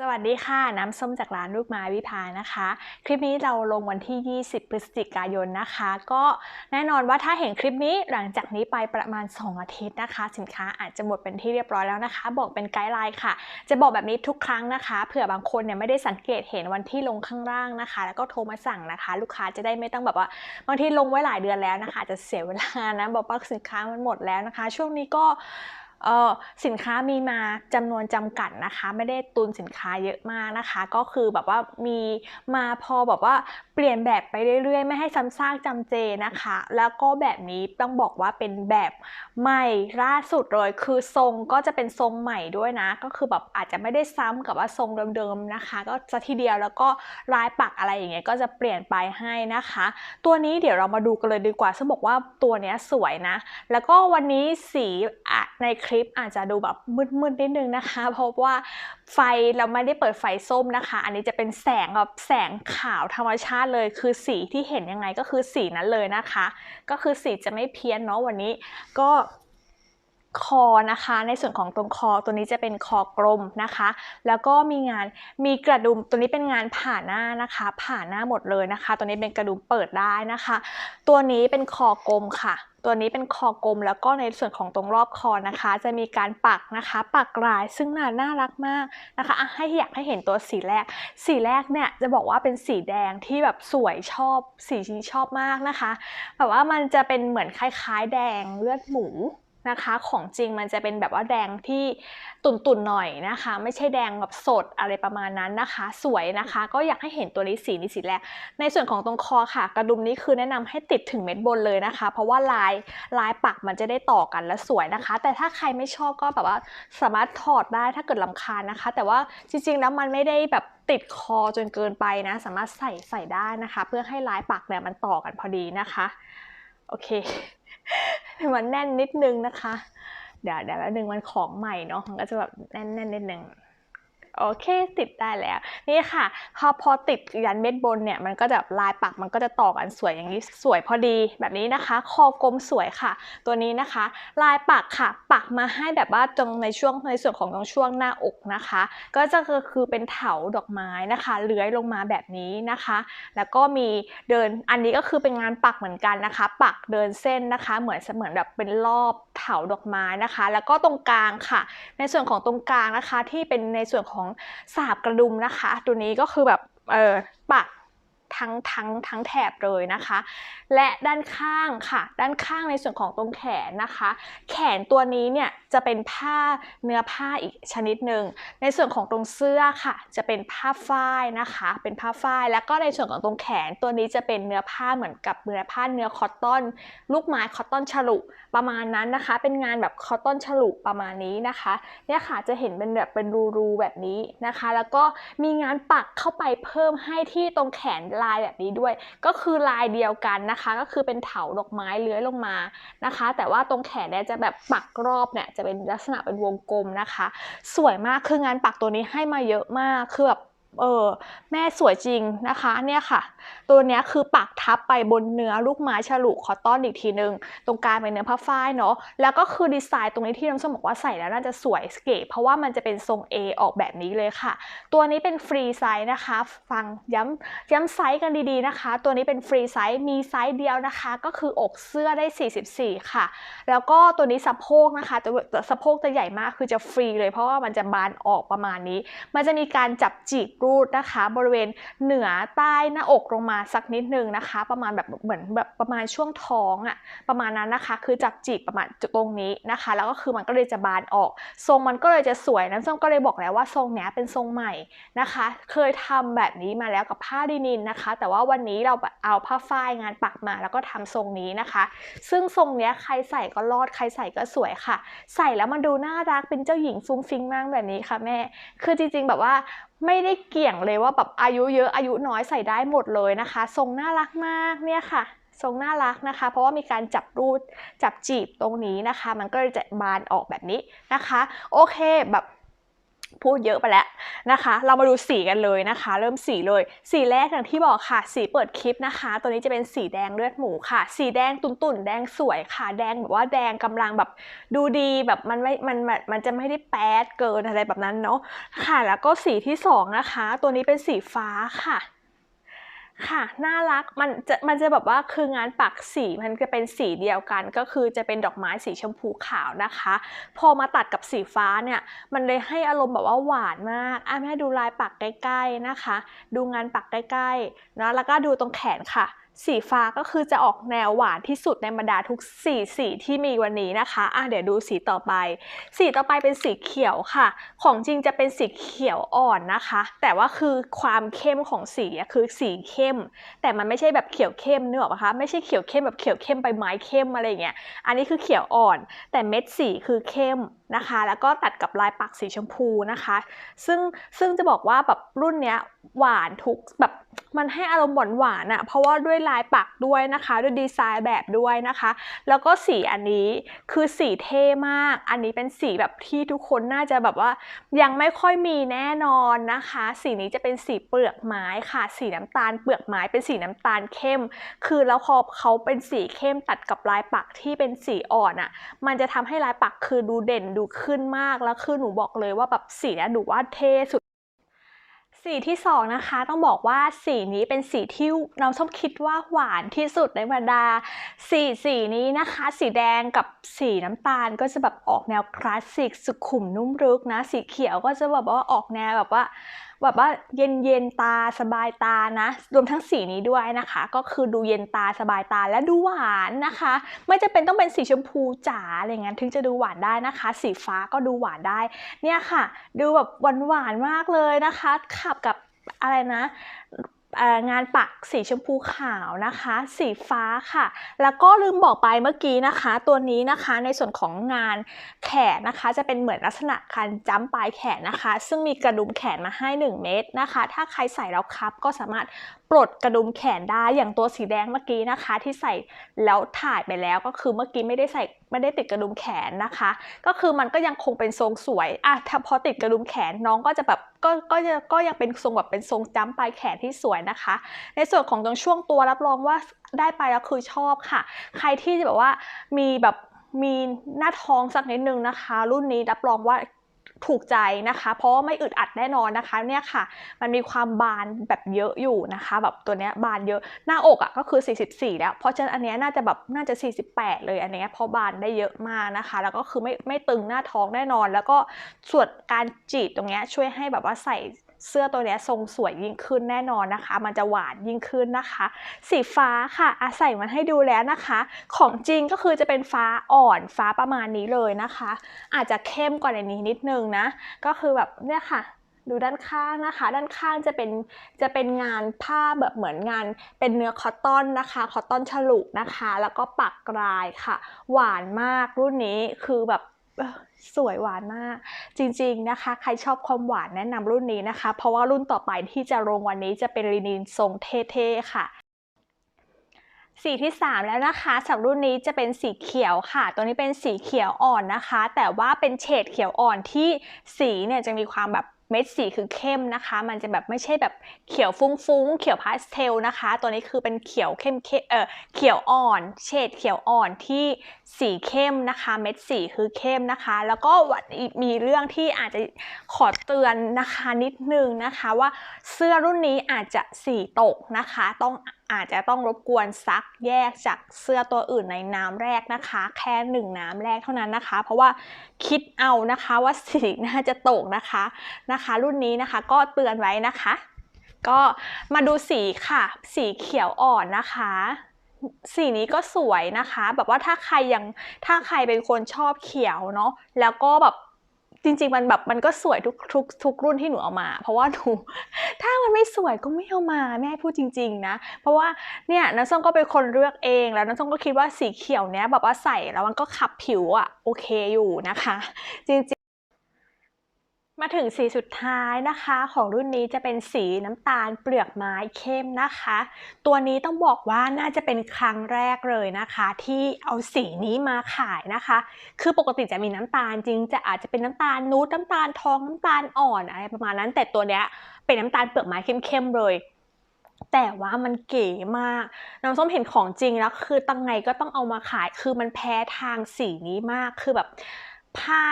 สวัสดีค่ะ น้ำส้มจากร้านลูกไม้วิภานะคะ คลิปนี้เราลงวันที่ 20 พฤศจิกายนนะคะ ก็แน่นอนว่าถ้าเห็นคลิปนี้หลังจากนี้ไปประมาณ 2 อาทิตย์นะคะ สินค้าอาจจะหมดเป็นที่เรียบร้อยแล้วนะคะ บอกเป็นไกด์ไลน์ค่ะ จะบอกแบบนี้ทุกครั้งนะคะเผื่อบางคนเนี่ยไม่ได้สังเกตเห็นวันที่ลงข้างล่างนะคะ แล้วก็โทรมาสั่งนะคะ ลูกค้าจะได้ไม่ต้องแบบว่าบางทีลงไว้หลายเดือนแล้วนะคะจะเสียเวลานะบอกว่าสินค้ามันหมดแล้วนะคะ ช่วงนี้ก็ สินค้ามีมาจำนวนจำกัดนะคะ ไม่ได้ตุนสินค้าเยอะมากนะคะ ก็คือแบบว่ามีมาพอแบบว่าเปลี่ยนแบบไปเรื่อยๆ ไม่ให้ซ้ำซากจำเจนะคะ แล้วก็แบบนี้ต้องบอกว่าเป็นแบบใหม่ล่าสุดเลย คือทรงก็จะเป็นทรงใหม่ด้วยนะ ก็คือแบบอาจจะไม่ได้ซ้ำกับว่าทรงเดิมๆนะคะ ก็จะทีเดียวแล้วก็ลายปักอะไรอย่างเงี้ยก็จะเปลี่ยนไปให้นะคะ ตัวนี้เดี๋ยวเรามาดูกันเลยดีกว่าซึ่งบอกว่าตัวเนี้ยสวยนะ แล้วก็วันนี้สีในคลิปอาจจะดูแบบมืดๆนิดนึงนะคะ เพราะว่าไฟเราไม่ได้เปิดไฟส้มนะคะ อันนี้จะเป็นแสงแบบแสงขาวธรรมชาติเลย คือสีที่เห็นยังไงก็คือสีนั้นเลยนะคะ ก็คือสีจะไม่เพี้ยนเนาะวันนี้ก็ คอนะคะ ในส่วนของตรงคอตัวนี้จะเป็นคอกลมนะคะ แล้วก็มีงานมีกระดุมตัวนี้เป็นงานผ่าหน้านะคะ ผ่าหน้าหมดเลยนะคะ ตัวนี้เป็นกระดุมเปิดได้นะคะ ตัวนี้เป็นคอกลมค่ะตัวนี้เป็นคอกลมแล้วก็ในส่วนของตรงรอบคอนะคะ จะมีการปักนะคะ ปักลายซึ่งน่าน่ารักมากนะคะให้อยากให้เห็นตัวสีแรก สีแรกเนี่ยจะบอกว่าเป็นสีแดงที่แบบสวยชอบสีนี้ชอบมากนะคะแบบว่ามันจะเป็นเหมือนคล้าย ๆ แดงเลือดหมู นะคะ ของจริงมันจะเป็นแบบว่าแดงที่ตุ่นๆหน่อยนะคะ ไม่ใช่แดงแบบสดอะไรประมาณนั้นนะคะ สวยนะคะ ก็อยากให้เห็นตัวนี้สีนี้สีแรกในส่วนของตรงคอค่ะ กระดุมนี้คือแนะนำให้ติดถึงเม็ดบนเลยนะคะ เพราะว่าลายลายปักมันจะได้ต่อกันและสวยนะคะ แต่ถ้าใครไม่ชอบก็แบบว่าสามารถถอดได้ถ้าเกิดลำคาญนะคะ แต่ว่าจริงๆแล้วมันไม่ได้แบบติดคอจนเกินไปนะ สามารถใส่ใส่ได้นะคะ เพื่อให้ลายปักเนี่ยมันต่อกันพอดีนะคะ โอเค มันแน่นนิดนึงนะคะ เดี๋ยวเดี๋ยวแล้วนึงมันของใหม่เนาะมันก็จะแบบแน่นแน่นนิดนึง โอเคติดได้แล้วนี่ค่ะพอพอติดยันเม็ดบนเนี่ยมันก็จะลายปักมันก็จะต่อกันสวยอย่างนี้สวยพอดีแบบนี้นะคะ คอกลมสวยค่ะ ตัวนี้นะคะ ลายปักค่ะ ปักมาให้แบบว่าตรงในช่วงในส่วนของตรงช่วงหน้าอกนะคะ ก็จะคือเป็นเถาดอกไม้นะคะเลื้อยลงมาแบบนี้นะคะ แล้วก็มีเดินอันนี้ก็คือเป็นงานปักเหมือนกันนะคะ ปักเดินเส้นนะคะ เหมือนเหมือนแบบเป็นรอบเถาดอกไม้นะคะ แล้วก็ตรงกลางค่ะ ในส่วนของตรงกลางนะคะ ที่เป็นในส่วนของสาบกระดุมนะคะ ตัวนี้ก็คือแบบเออปัก ทั้งทั้งทั้งแถบเลยนะคะ และด้านข้างค่ะ ด้านข้างในส่วนของตรงแขนนะคะ แขนตัวนี้เนี่ยจะเป็นผ้าเนื้อผ้าอีกชนิดหนึ่งในส่วนของตรงเสื้อค่ะ จะเป็นผ้าฝ้ายนะคะ เป็นผ้าฝ้าย แล้วก็ในส่วนของตรงแขนตัวนี้จะเป็นเนื้อผ้าเหมือนกับเนื้อผ้าเนื้อคอตตอน ลูกไม้คอตตอนฉลุประมาณนั้นนะคะ เป็นงานแบบคอตตอนฉลุประมาณนี้นะคะเนี่ยค่ะจะเห็นเป็นแบบเป็นรูๆแบบนี้นะคะ แล้วก็มีงานปักเข้าไปเพิ่มให้ที่ตรงแขนลายแบบนี้ด้วย ก็คือลายเดียวกันนะคะ ก็คือเป็นเถาดอกไม้เลื้อยลงมานะคะ แต่ว่าตรงแขนเนี่ยจะแบบปักรอบเนี่ยจะเป็นลักษณะเป็นวงกลมนะคะ สวยมากคืองานปักตัวนี้ให้มาเยอะมากคือแบบ เออแม่สวยจริงนะคะเนี่ยค่ะ ตัวเนี้ยคือปักทับไปบนเนื้อลูกไม้ฉลุคอตตอนอีกทีนึง ตรงกลางเป็นเนื้อผ้าฝ้ายเนาะแล้วก็คือดีไซน์ตรงนี้ที่น้องส้มบอกว่าใส่แล้วน่าจะสวยสเก๋เพราะว่ามันจะเป็นทรง A ออกแบบนี้เลยค่ะ ตัวนี้เป็นฟรีไซส์นะคะ ฟังย้ำย้ำไซส์กันดีๆนะคะ ตัวนี้เป็นฟรีไซส์มีไซส์เดียวนะคะ ก็คืออกเสื้อได้ 44 ค่ะ แล้วก็ตัวนี้สะโพกนะคะตัวสะโพกจะใหญ่มากคือจะฟรีเลยเพราะว่ามันจะบานออกประมาณนี้ มันจะมีการจับจีบรูดนะคะ บริเวณเหนือใต้หน้าอกลงมาสักนิดนึงนะคะ ประมาณแบบเหมือนแบบประมาณช่วงท้องอะประมาณนั้นนะคะ คือจับจีบประมาณจุดตรงนี้นะคะ แล้วก็คือมันก็เลยจะบานออก ทรงมันก็เลยจะสวยน้ำส้มก็เลยบอกแล้วว่าทรงเนี้ยเป็นทรงใหม่นะคะ เคยทำแบบนี้มาแล้วกับผ้าดินินนะคะ แต่ว่าวันนี้เราเอาผ้าฝ้ายงานปักมาแล้วก็ทำทรงนี้นะคะ ซึ่งทรงเนี้ยใครใส่ก็รอดใครใส่ก็สวยค่ะ ใส่แล้วมันดูน่ารักเป็นเจ้าหญิงฟุ้งฟิ้งมากแบบนี้ค่ะแม่ คือจริงๆแบบว่าไม่ได้เกี่ยงเลยว่าแบบอายุเยอะอายุน้อยใส่ได้หมดเลยนะคะ ทรงน่ารักมากเนี่ยค่ะ ทรงน่ารักนะคะ เพราะว่ามีการจับรูดจับจีบตรงนี้นะคะ มันก็จะบานออกแบบนี้นะคะ โอเคแบบ พูดเยอะไปแล้วนะคะ เรามาดูสีกันเลยนะคะ เริ่มสีเลย สีแรกอย่างที่บอกค่ะ สีเปิดคลิปนะคะ ตัวนี้จะเป็นสีแดงเลือดหมูค่ะ สีแดงตุ่นๆ แดงสวยค่ะ แดงแบบว่าแดงกำลังแบบดูดีแบบมันไม่มันมัน มันจะไม่ได้แป๊ดเกินอะไรแบบนั้นเนาะ ค่ะ แล้วก็สีที่สองนะคะ ตัวนี้เป็นสีฟ้าค่ะ ค่ะ น่ารัก มันจะมันจะแบบว่าคืองานปักสีมันจะเป็นสีเดียวกัน ก็คือจะเป็นดอกไม้สีชมพูขาวนะคะ พอมาตัดกับสีฟ้าเนี่ย มันเลยให้อารมณ์แบบว่าหวานมากอะแม่ดูลายปักใกล้ๆนะคะ ดูงานปักใกล้ๆนะแล้วก็ดูตรงแขนค่ะ สีฟ้าก็คือจะออกแนวหวานที่สุดในบรรดาทุกสีสีที่มีวันนี้นะคะอะเดี๋ยวดูสีต่อไป สีต่อไปเป็นสีเขียวค่ะ ของจริงจะเป็นสีเขียวอ่อนนะคะ แต่ว่าคือความเข้มของสีคือสีเข้ม แต่มันไม่ใช่แบบเขียวเข้มเนึกออกปะคะไม่ใช่เขียวเข้มแบบเขียวเข้มใบไม้เข้มอะไรอย่างเงี้ยอันนี้คือเขียวอ่อน แต่เม็ดสีคือเข้มนะคะ แล้วก็ตัดกับลายปักสีชมพูนะคะ ซึ่งซึ่งจะบอกว่าแบบรุ่นเนี้ยหวานทุกแบบมันให้อารมณ์หวานหวานอะเพราะว่าด้วยลายปักด้วยนะคะ ด้วยดีไซน์แบบด้วยนะคะ แล้วก็สีอันนี้คือสีเท่มาก อันนี้เป็นสีแบบที่ทุกคนน่าจะแบบว่ายังไม่ค่อยมีแน่นอนนะคะ สีนี้จะเป็นสีเปลือกไม้ค่ะ สีน้ำตาลเปลือกไม้เป็นสีน้ำตาลเข้ม คือแล้วพอเขาเป็นสีเข้มตัดกับลายปักที่เป็นสีอ่อนอะ่ะมันจะทำให้ลายปักคือดูเด่นดูขึ้นมากแล้วคือหนูบอกเลยว่าแบบสีนี้หนูว่าเท่สุด สีที่สองนะคะต้องบอกว่าสีนี้เป็นสีที่น้องส้มคิดว่าหวานที่สุดในบรรดาสีสีนี้นะคะ สีแดงกับสีน้ำตาลก็จะแบบออกแนวคลาสสิกสุขุมนุ่มลึกนะ สีเขียวก็จะแบบว่าออกแนวแบบว่า แบบว่าเย็นเย็นตาสบายตานะ รวมทั้งสีนี้ด้วยนะคะ ก็คือดูเย็นตาสบายตาและดูหวานนะคะ ไม่จะเป็นต้องเป็นสีชมพูจ๋าอะไรเงี้ยถึงจะดูหวานได้นะคะ สีฟ้าก็ดูหวานได้ เนี่ยค่ะ ดูแบบหวานหวานมากเลยนะคะ ขับกับอะไรนะ งานปักสีชมพูขาวนะคะ สีฟ้าค่ะ แล้วก็ลืมบอกไปเมื่อกี้นะคะ ตัวนี้นะคะในส่วนของงานแขนนะคะ จะเป็นเหมือนลักษณะการจ้ำปลายแขนนะคะ ซึ่งมีกระดุมแขนมาให้ 1 เม็ดนะคะ ถ้าใครใส่แล้วครับก็สามารถปลดกระดุมแขนได้อย่างตัวสีแดงเมื่อกี้นะคะ ที่ใส่แล้วถ่ายไปแล้วก็คือเมื่อกี้ไม่ได้ใส่ไม่ได้ติดกระดุมแขนนะคะ ก็คือมันก็ยังคงเป็นทรงสวยอะถ้าพอติดกระดุมแขนน้องก็จะแบบก็ก็จะก็ยังเป็นทรงแบบเป็นทรงจ้ำปลายแขนที่สวยนะคะ ในส่วนของตรงช่วงตัวรับรองว่าได้ไปแล้วคือชอบค่ะ ใครที่จะแบบว่ามีแบบมีหน้าท้องสักนิดนึงนะคะ รุ่นนี้รับรองว่า ถูกใจนะคะ เพราะว่าไม่อึดอัดแน่นอนนะคะเนี่ยค่ะ มันมีความบานแบบเยอะอยู่นะคะ แบบตัวเนี้ยบานเยอะหน้าอกอะ่ะก็คือ 44 แล้ว เพราะฉะนั้นอันเนี้ยน่าจะแบบน่าจะ 48 เลยอันเนี้ยเพราะบานได้เยอะมากนะคะ แล้วก็คือไม่ไม่ตึงหน้าท้องแน่นอน แล้วก็ส่วนการจีดตรงเนี้ยช่วยให้แบบว่าใส่เสื้อตัวนี้ทรงสวยยิ่งขึ้นแน่นอนนะคะ มันจะหวานยิ่งขึ้นนะคะ สีฟ้าค่ะอาใส่มันให้ดูแล้วนะคะ ของจริงก็คือจะเป็นฟ้าอ่อนฟ้าประมาณนี้เลยนะคะ อาจจะเข้มกว่าในนี้นิดนึงนะ ก็คือแบบเนี่ยค่ะดูด้านข้างนะคะ ด้านข้างจะเป็นจะเป็นงานผ้าแบบเหมือนงานเป็นเนื้อคอตตอนนะคะ คอตตอนฉลุนะคะ แล้วก็ปักลายค่ะ หวานมากรุ่นนี้คือแบบ สวยหวานมาก จริง ๆนะคะ ใครชอบความหวานแนะนำรุ่นนี้นะคะ เพราะว่ารุ่นต่อไปที่จะลงวันนี้จะเป็นลินินทรงเท่ๆค่ะสีที่ 3 แล้วนะคะสำหรับรุ่นนี้จะเป็นสีเขียวค่ะ ตัวนี้เป็นสีเขียวอ่อนนะคะ แต่ว่าเป็นเฉดเขียวอ่อนที่สีเนี่ยจะมีความแบบ เม็ดสีคือเข้มนะคะ มันจะแบบไม่ใช่แบบเขียวฟุ้งๆ เขียวพาสเทลนะคะ ตัวนี้คือเป็นเขียวเข้มเออเขียวอ่อน เฉดเขียวอ่อนที่สีเข้มนะคะ เม็ดสีคือเข้มนะคะ แล้วก็มีเรื่องที่อาจจะขอเตือนนะคะนิดนึงนะคะว่าเสื้อรุ่นนี้อาจจะสีตกนะคะ ต้อง อาจจะต้องรบกวนซักแยกจากเสื้อตัวอื่นในน้ำแรกนะคะ แค่หนึ่งน้ำแรกเท่านั้นนะคะ เพราะว่าคิดเอานะคะว่าสีน่าจะตกนะคะนะคะ รุ่นนี้นะคะก็เตือนไว้นะคะ ก็มาดูสีค่ะ สีเขียวอ่อนนะคะสีนี้ก็สวยนะคะ แบบว่าถ้าใครยังถ้าใครเป็นคนชอบเขียวเนาะแล้วก็แบบ จริงๆมันแบบมันก็สวยทุกทุกทุกรุ่นที่หนูเอามา เพราะว่าหนูถ้ามันไม่สวยก็ไม่เอามาแม่พูดจริง ๆ นะ เพราะว่าเนี่ยน้ำส้มก็เป็นคนเลือกเองแล้วน้ำส้มก็คิดว่าสีเขียวเนี้ยแบบว่าใส่แล้วมันก็ขับผิวอะโอเคอยู่นะคะ จริงๆ มาถึงสีสุดท้ายนะคะ ของรุ่นนี้จะเป็นสีน้ำตาลเปลือกไม้เข้มนะคะ ตัวนี้ต้องบอกว่าน่าจะเป็นครั้งแรกเลยนะคะ ที่เอาสีนี้มาขายนะคะ คือปกติจะมีน้ำตาลจริง จะอาจจะเป็นน้ำตาลนูดน้ำตาลทองน้ำตาลอ่อนอะไรประมาณนั้น แต่ตัวเนี้ยเป็นน้ำตาลเปลือกไม้เข้มๆเลยแต่ว่ามันเก๋มาก น้องส้มเห็นของจริงแล้วคือตั้งไงก็ต้องเอามาขาย คือมันแพ้ทางสีนี้มาก คือแบบ ผ้า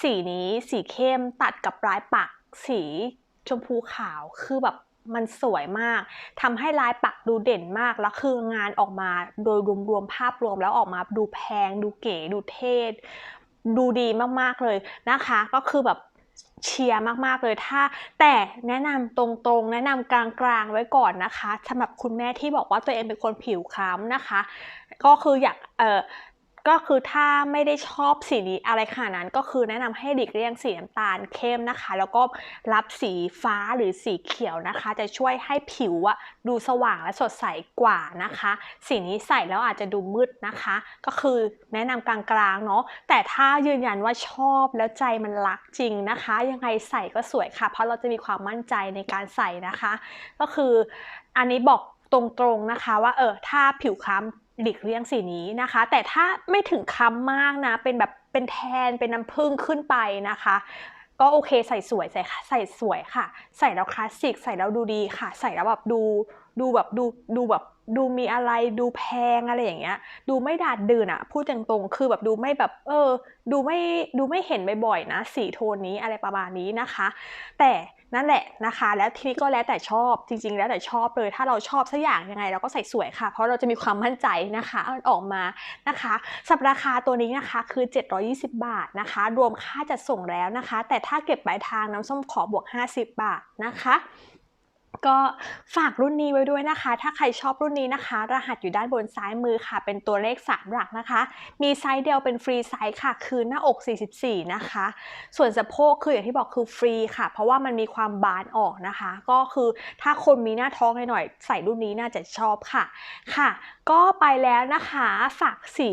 สีนี้สีเข้มตัดกับลายปักสีชมพูขาวคือแบบมันสวยมากทำให้ลายปักดูเด่นมาก แล้วคืองานออกมาโดยรวมๆภาพรวมแล้วออกมาดูแพง ดูเก๋ ดูเท่ดูดีมากๆเลยนะคะ ก็คือแบบเชียร์มากๆเลยถ้า แต่แนะนำตรงๆ แนะนำกลางๆไว้ก่อนนะคะสำหรับคุณแม่ที่บอกว่าตัวเองเป็นคนผิวคล้ำนะคะ ก็คืออยากเออ ก็คือถ้าไม่ได้ชอบสีนี้อะไรขนาดนั้นก็คือแนะนำให้หลีกเลี่ยงสีน้ำตาลเข้มนะคะ แล้วก็รับสีฟ้าหรือสีเขียวนะคะ จะช่วยให้ผิวอะดูสว่างและสดใสกว่านะคะ สีนี้ใส่แล้วอาจจะดูมืดนะคะ ก็คือแนะนำกลางๆเนาะแต่ถ้ายืนยันว่าชอบแล้วใจมันรักจริงนะคะ ยังไงใส่ก็สวยค่ะ เพราะเราจะมีความมั่นใจในการใส่นะคะ ก็คืออันนี้บอก ตรงๆนะคะว่าเออถ้าผิวคล้ำหลีกเลี่ยงสีนี้นะคะ แต่ถ้าไม่ถึงคล้ำมากนะ เป็นแบบเป็นแทนเป็นน้ำผึ้งขึ้นไปนะคะ ก็โอเคใส่สวยใส่ใส่สวยค่ะ ใส่แล้วคลาสสิกใส่แล้วดูดีค่ะ ใส่แล้วแบบดูดูแบบดูดูแบบดูมีอะไรดูแพงอะไรอย่างเงี้ย ดูไม่ดาดดื่นอะพูดตรงๆคือแบบดูไม่แบบเออ ดูไม่ดูไม่เห็นบ่อยๆนะสีโทนนี้อะไรประมาณนี้นะคะ แต่ นั่นแหละนะคะ แล้วทีนี้ก็แล้วแต่ชอบจริง ๆ แล้วแต่ชอบเลย ถ้าเราชอบสักอย่างยังไง เราก็ใส่สวยค่ะ เพราะเราจะมีความมั่นใจนะคะอออกมานะคะสับราคาตัวนี้นะคะคือ 720 บาทนะคะ รวมค่าจัดส่งแล้วนะคะ แต่ถ้าเก็บปลายทางน้ำส้มขอบวก 50 บาทนะคะ ก็ฝากรุ่นนี้ไว้ด้วยนะคะ ถ้าใครชอบรุ่นนี้นะคะ รหัสอยู่ด้านบนซ้ายมือค่ะ เป็นตัวเลข3หลักนะคะ มีไซส์เดียวเป็นฟรีไซส์ค่ะ คือหน้าอก 44 นะคะ ส่วนสะโพกคืออย่างที่บอกคือฟรีค่ะ เพราะว่ามันมีความบานออกนะคะ ก็คือถ้าคนมีหน้าท้องหน่อยใส่รุ่นนี้น่าจะชอบค่ะ ค่ะ ก็ไปแล้วนะคะ ฝากสี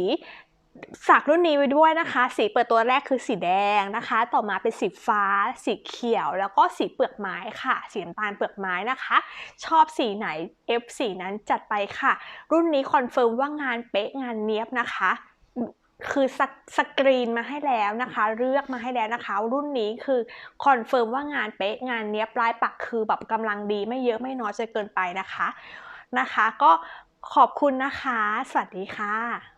ฝากรุ่นนี้ไว้ด้วยนะคะ สีเปิดตัวแรกคือสีแดงนะคะ ต่อมาเป็นสีฟ้า สีเขียว แล้วก็สีเปลือกไม้ค่ะ สีน้ำตาลเปลือกไม้นะคะ ชอบสีไหน F สีนั้นจัดไปค่ะ รุ่นนี้คอนเฟิร์มว่างานเป๊ะงานเนี้ยบนะคะคือสกสกรีนมาให้แล้วนะคะ เลือกมาให้แล้วนะคะ รุ่นนี้คือคอนเฟิร์มว่างานเป๊ะงานเนี้ยปลายปักคือแบบกำลังดีไม่เยอะไม่น้อยจนเกินไปนะคะนะคะ ก็ขอบคุณนะคะ สวัสดีค่ะ